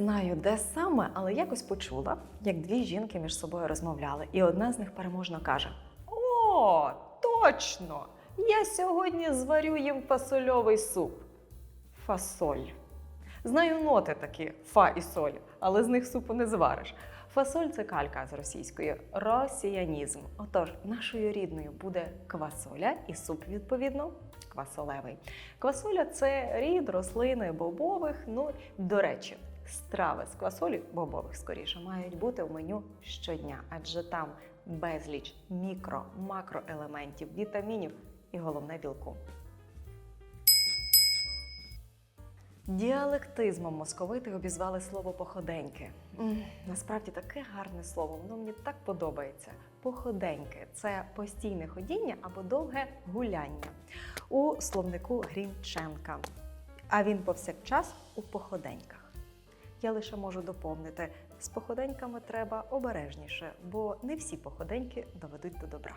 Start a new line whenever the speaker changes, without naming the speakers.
знаю, де саме, але якось почула, як дві жінки між собою розмовляли, і одна з них переможно каже: О, точно! Я сьогодні зварю їм фасольовий суп. Фасоль. Знаю ноти такі фа і соль, але з них супу не звариш. Фасоль це калька з російської росіянізм. Отож, нашою рідною буде квасоля і суп, відповідно, квасолевий. Квасоля це рід рослини бобових. Ну, до речі, страви з квасолі бобових скоріше мають бути в меню щодня, адже там безліч мікро, макроелементів, вітамінів і головне білку. Діалектизмом московити обізвали слово походеньки. Насправді таке гарне слово, воно мені так подобається. Походеньки це постійне ходіння або довге гуляння у словнику Грінченка. А він повсякчас у походеньках. Я лише можу доповнити: з походеньками треба обережніше, бо не всі походеньки доведуть до добра.